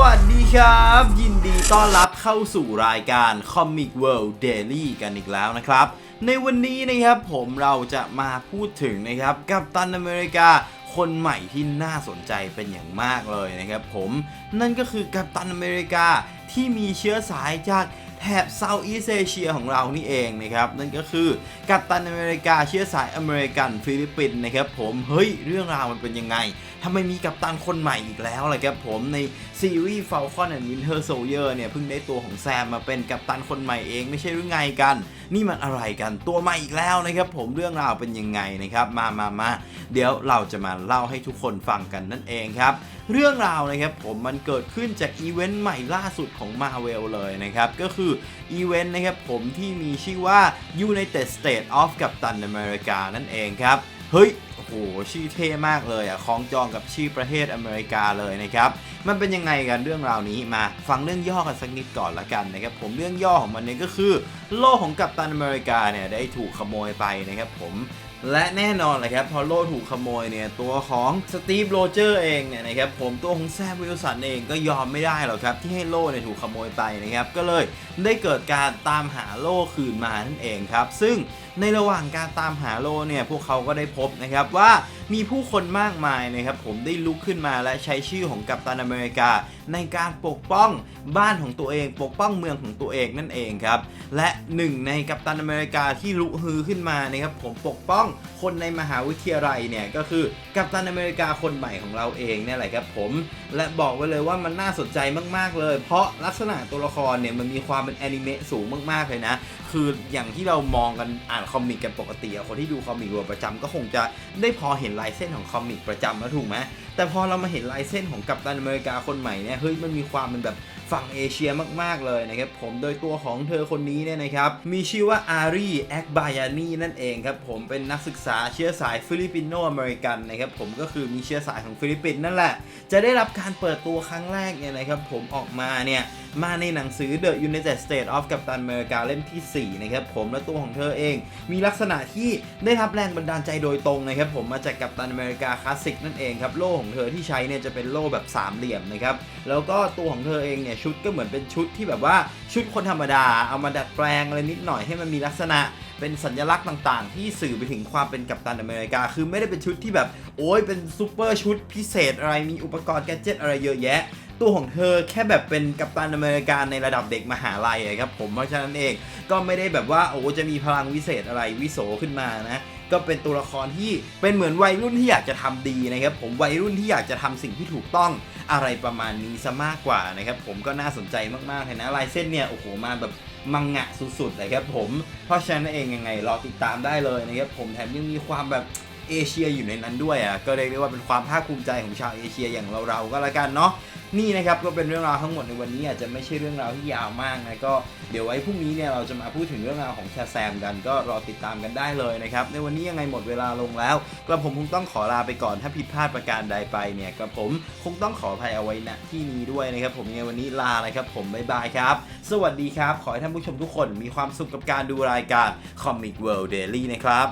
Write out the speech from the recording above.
วัสดีครับ ยินดีต้อนรับเข้าสู่รายการ Comic World Daily กันอีกแล้วนะครับ ในวันนี้นะครับผมเราจะมาพูดถึงนะครับกัปตันอเมริกาคนใหม่ที่น่าสนใจเป็นอย่างมากเลยนะครับผมนั่นก็คือกัปตันอเมริกาที่มีเชื้อสายจาก แถบเซาท์อีสเอเชียของเรานี่เองนะครับ นั่นก็คือกัปตันอเมริกาเชื้อสายอเมริกันฟิลิปปินส์นะครับผมเฮ้ยเรื่องราวมันเป็นยังไงทำไมมีกัปตันคนใหม่อีกแล้วล่ะครับผมในซีรีส์ Falcon and Winter Soldier เนี่ยเพิ่งได้ตัวของแซมมาเป็นกัปตันคนใหม่เองไม่ใช่หรือไงกัน นี่มันอะไรกันตัวใหม่อีกแล้วนะครับผมเรื่องราวเป็นยังไงนะครับมามามาเดี๋ยวเราจะมาเล่าให้ทุกคนฟังกันนั่นเองครับเรื่องราวนะครับผมมันเกิดขึ้นจากอีเวนต์ใหม่ล่าสุดของ Marvel เลยนะครับ ก็คืออีเวนต์นะครับผมที่มีชื่อว่า United States of Captain America นั่นเองครับ เฮ้ย โอ้โหชื่อเท่มากเลยอะคล้องจองกับชื่อประเทศอเมริกาเลยนะครับ มันเป็นยังไงกันเรื่องราวนี้มาฟังเรื่องย่อกันสักนิดก่อนละกันนะครับผมเรื่องย่อของมันเนี่ยก็คือ โล่ของกัปตันอเมริกาเนี่ยได้ถูกขโมยไปนะครับผมและแน่นอนเลยครับพอโล่ถูกขโมยเนี่ยตัวของสตีฟโรเจอร์เองเนี่ยนะครับผมตัวของแซมวิลสันเองก็ยอมไม่ได้หรอกครับที่ให้โล่เนี่ยถูกขโมยไปนะครับก็เลยได้เกิดการตามหาโล่คืนมานั่นเองครับ ซึ่ง ในระหว่างการตามหาโลเนี่ยพวกเขาก็ได้พบนะครับว่ามีผู้คนมากมายนะครับผมได้ลุกขึ้นมาและใช้ชื่อของกัปตันอเมริกา ในการปกป้องบ้านของตัวเอง ปกป้องเมืองของตัวเองนั่นเองครับ และหนึ่งในกัปตันอเมริกาที่ลุฮือขึ้นมานะครับผมปกป้องคนในมหาวิทยาลัยเนี่ยก็คือกัปตันอเมริกาคนใหม่ของเราเองเนี่ยแหละครับผมและบอกไว้เลยว่ามันน่าสนใจมาก ๆเลย เพราะลักษณะตัวละครเนี่ยมันมีความเป็นแอนิเมะสูงมากๆเลยนะคืออย่างที่เรามองกันอ่านคอมิกกันปกติคนที่ดูคอมิกเวิร์ประจำก็คงจะได้พอเห็นนลายเส้นของคอมิกประจำแล้วถูกไหมแต่พอเรามาเห็นลายเส้นของกัปตันอเมริกาคนใหม่เนี่ยเฮ้ยมันมีความเป็นแบบฝั่งเอเชียมากๆเลยนะครับผมโดยตัวของเธอคนนี้เนี่ยนะครับมีชื่อว่าอารีแอกบายานีนั่นเองครับผมเป็นนักศึกษาเชื้อสายฟิลิปปินโนอเมริกันนะครับผมก็คือมีเชื้อสายของฟิลิปปินส์นั่นแหละ จะได้รับการเปิดตัวครั้งแรกเนี่ยนะครับผมออกมาเนี่ยมาในหนังสือ The United States of Captain America เล่มที่ 4 นะครับผมและตัวของเธอเอง มีลักษณะที่ได้รับแรงบันดาลใจโดยตรงนะครับผมมาจากกัปตันอเมริกาคลาสสิกนั่นเองครับโล่ของเธอที่ใช้เนี่ยจะเป็นโล่แบบสามเหลี่ยมนะครับแล้วก็ตัวของเธอเองเนี่ยชุดก็เหมือนเป็นชุดที่แบบว่าชุดคนธรรมดา เอามาดัดแปลงอะไรนิดหน่อยให้มันมีลักษณะเป็นสัญลักษณ์ต่างๆ ที่สื่อไปถึงความเป็นกัปตันอเมริกา คือไม่ได้เป็นชุดที่แบบโอ้ยเป็นซูเปอร์ชุดพิเศษอะไรมีอุปกรณ์แกจิตอะไรเยอะแยะตัวของเธอแค่แบบเป็นกัปตันอเมริกาในระดับเด็กมหาลัยอะครับผมเพราะฉะนั้นเองก็ไม่ได้แบบว่าโอ้จะมีพลังวิเศษอะไรวิโสขึ้นมานะ ก็เป็นตัวละครที่เป็นเหมือนวัยรุ่นที่อยากจะทำดีนะครับผมวัยรุ่นที่อยากจะทำสิ่งที่ถูกต้องอะไรประมาณนี้ซะมากกว่านะครับผมก็น่าสนใจมากๆเลยนะลายเส้นเนี่ยโอ้โหมาแบบมังงะสุดๆเลยครับผมเพราะฉะนั้นเองยังไงรอติดตามได้เลยนะครับผมแถมยังมีความแบบ เอเชียอยู่ในนั้นด้วยอะก็เรียกได้ว่าเป็นความภาคภูมิใจของชาวเอเชียอย่างเราๆก็แล้วกันเนาะนี่นะครับก็เป็นเรื่องราวทั้งหมดในวันนี้อาจจะไม่ใช่เรื่องราวที่ยาวมากนะก็เดี๋ยวไว้พรุ่งนี้เนี่ยเราจะมาพูดถึงเรื่องราวของแชแซมกันก็รอติดตามกันได้เลยนะครับในวันนี้ยังไงหมดเวลาลงแล้วกระผมคงต้องขอลาไปก่อนถ้าผิดพลาดประการใดไปเนี่ยกระผมคงต้องขออภัยเอาไว้ณที่นี้ด้วยนะครับผมยังไงวันนี้ลาเลยครับผมบ๊ายบายครับ สวัสดีครับ ขอให้ท่านผู้ชมทุกคนมีความสุขกับการดูรายการ Comic World Daily นะครับ